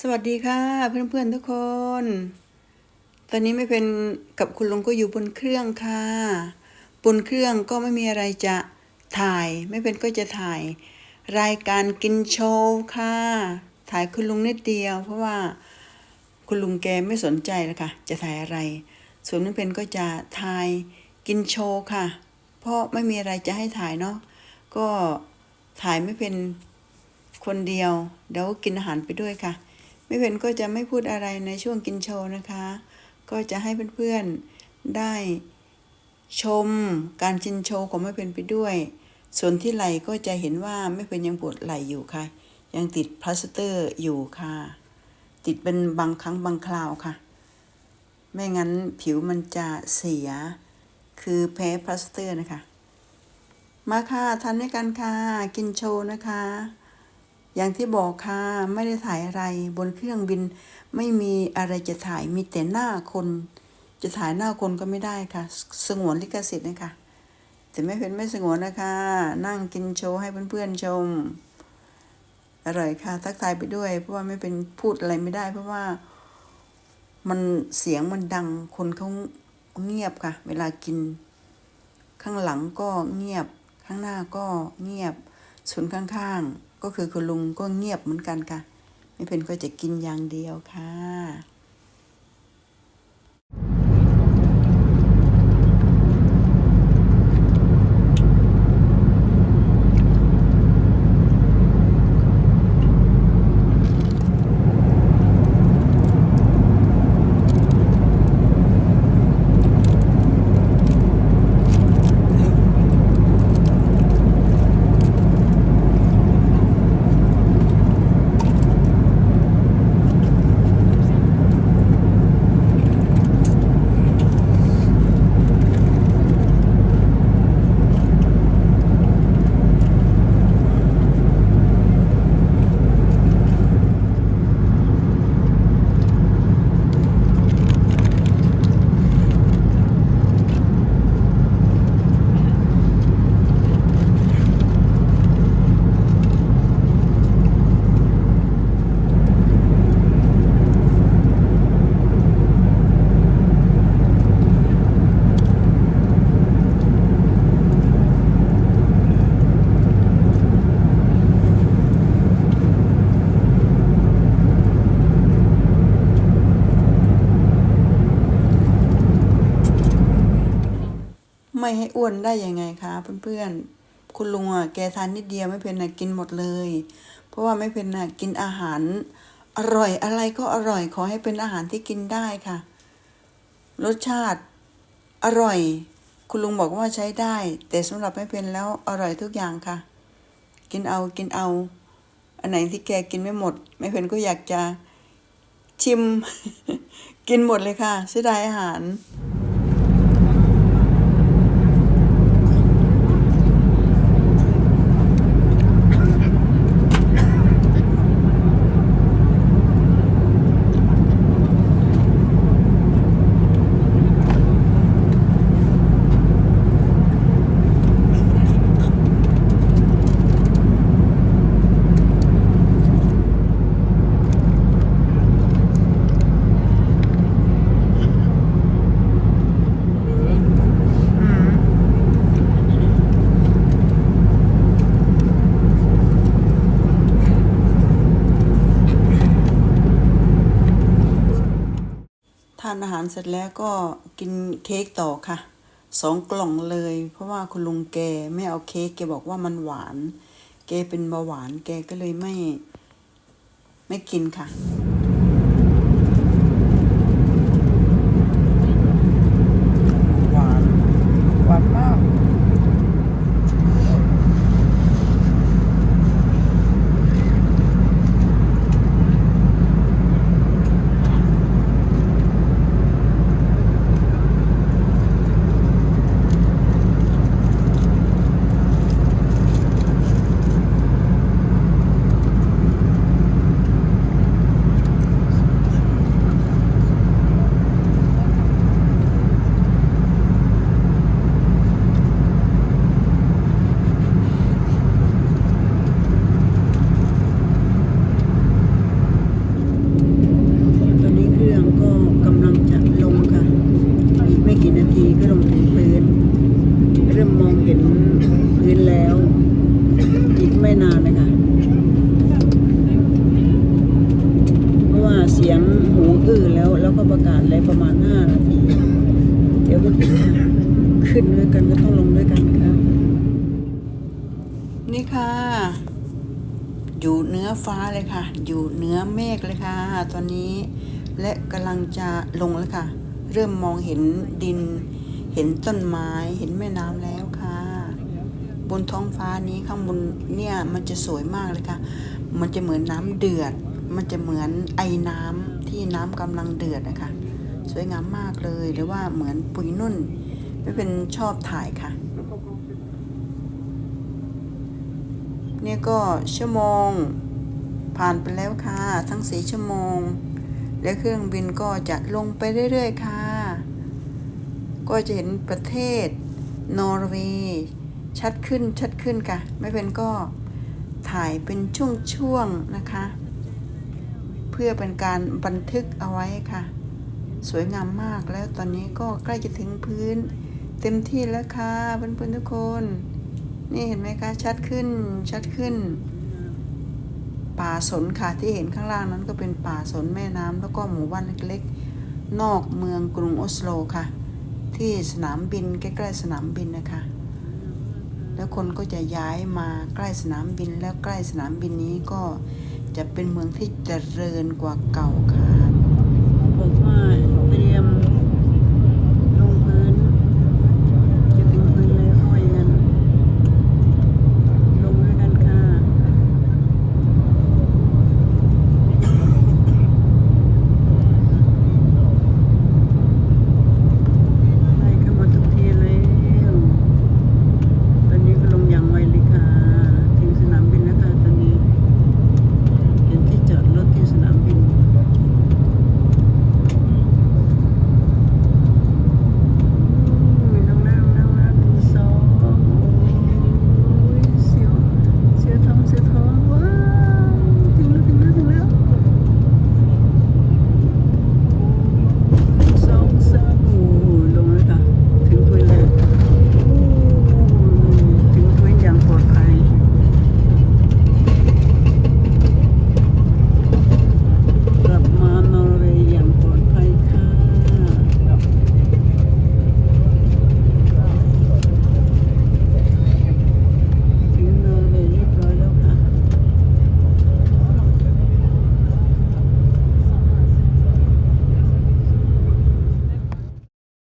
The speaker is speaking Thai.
สวัสดีค่ะ เพื่อนๆทุกคน ตอนนี้ไม่เป็นกับคุณลุงก็อยู่บนเครื่องค่ะ บนเครื่องก็ไม่มีอะไรจะถ่าย ไม่เป็นก็จะถ่าย รายการกินโชว์ค่ะ ถ่ายคุณลุงนิดเดียว เพราะว่าคุณลุงแกไม่สนใจแล้วค่ะ จะถ่ายอะไร ส่วนไม่เป็นก็จะถ่ายกินโชว์ค่ะ เพราะไม่มีอะไรจะให้ถ่ายเนาะก็ถ่ายไม่เป็นคนเดียวเดี๋ยวกินอาหารไปด้วยค่ะ ไม่เป็นก็จะไม่พูดอะไรในช่วงกินโชว์นะคะ ก็จะให้เพื่อนๆได้ชมการกินโชว์ของไม่เป็นไปด้วย ส่วนที่ไหลก็จะเห็นว่าไม่เป็นยังปวดไหลอยู่ค่ะ ยังติดพลาสเตอร์อยู่ค่ะ ติดเป็นบางครั้งบางคราวค่ะ ไม่งั้นผิวมันจะเสีย คือแพ้พลาสเตอร์นะคะ มาค่ะทานด้วยกันค่ะ กินโชว์นะคะ อย่างที่บอกค่ะไม่ได้ถ่ายอะไรบนเครื่องบิน ไม่มีอะไรจะถ่ายมีแต่หน้าคน จะถ่ายหน้าคนก็ไม่ได้ค่ะ สงวนลิขสิทธิ์นะคะแต่ไม่เป็นไม่สงวนนะคะ นั่งกินโชว์ให้เพื่อนๆชม อร่อยค่ะ ทักทายไปด้วย เพราะว่าไม่เป็นพูดอะไรไม่ได้ เพราะว่ามันเสียงมันดังคนเขาเงียบค่ะ เวลากิน ข้างหลังก็เงียบ ข้างหน้าก็เงียบส่วนข้างๆ ก็คือคุณลุงก็เงียบเหมือนกันค่ะ ไม่เป็นก็จะกินอย่างเดียวค่ะ ไม่ให้อ้วนได้ยังไงคะเพื่อนๆ คุณลุงอะแกทานนิดเดียวไม่เป็นนะกินหมดเลย เพราะว่าไม่เป็นนะกินอาหาร อร่อยอะไรก็อร่อยขอให้เป็นอาหารที่กินได้ค่ะ รสชาติอร่อย คุณลุงบอกว่าใช้ได้ แต่สำหรับไม่เป็นแล้วอร่อยทุกอย่างค่ะ กินเอากินเอา อันไหนที่แกกินไม่หมด ไม่เป็นก็อยากจะชิม กินหมดเลยค่ะเสียดายอาหาร ทานอาหารเสร็จแล้วก็กินเค้กต่อค่ะสองกล่องเลย เพราะว่าคุณลุงแกไม่เอาเค้กแกบอกว่ามันหวาน แกเป็นเบาหวานแกก็เลยไม่ไม่กินค่ะ หวาน หวานมาก เเสียงหูอื้อแล้วแล้วก็ประกาศอะไรประมาณห้านาที เดี๋ยวก็ถึงค่ะ ขึ้นด้วยกันก็ต้องลงด้วยกันค่ะนี่ค่ะ อยู่เนื้อฟ้าเลยค่ะ อยู่เนื้อเมฆเลยค่ะ ตอนนี้ และกำลังจะลงแล้วค่ะ เริ่มมองเห็นดิน เห็นต้นไม้ เห็นแม่น้ำแล้วค่ะ บนท้องฟ้านี้ข้างบนเนี่ยมันจะสวยมากเลยค่ะ มันจะเหมือนน้ำเดือด มันจะเหมือนไอ้น้ำที่น้ำกำลังเดือดนะคะสวยงามมากเลยหรือว่าเหมือนปุยนุ่น ไม่เป็นชอบถ่ายค่ะ เนี่ยก็ชั่วโมง ผ่านไปแล้วค่ะ ทั้งสีชั่วโมง และเครื่องบินก็จะลงไปเรื่อยๆค่ะ ก็จะเห็นประเทศนอร์เวย์ชัดขึ้นชัดขึ้นค่ะ ไม่เป็นก็ถ่ายเป็นช่วงๆนะคะ เพื่อเป็นการบันทึกเอาไว้ค่ะ สวยงามมากแล้วตอนนี้ก็ใกล้จะถึงพื้น เต็มที่แล้วค่ะเพื่อนๆทุกคน นี่เห็นไหมคะชัดขึ้นชัดขึ้น ป่าสนค่ะที่เห็นข้างล่างนั้นก็เป็นป่าสนแม่น้ำแล้วก็หมู่บ้านเล็กๆ นอกเมืองกรุงออสโลค่ะ ที่สนามบินใกล้ๆสนามบินนะคะ แล้วคนก็จะย้ายมาใกล้สนามบินแล้วใกล้สนามบินนี้ก็จะเป็นเมืองที่เจริญกว่าเก่าค่ะ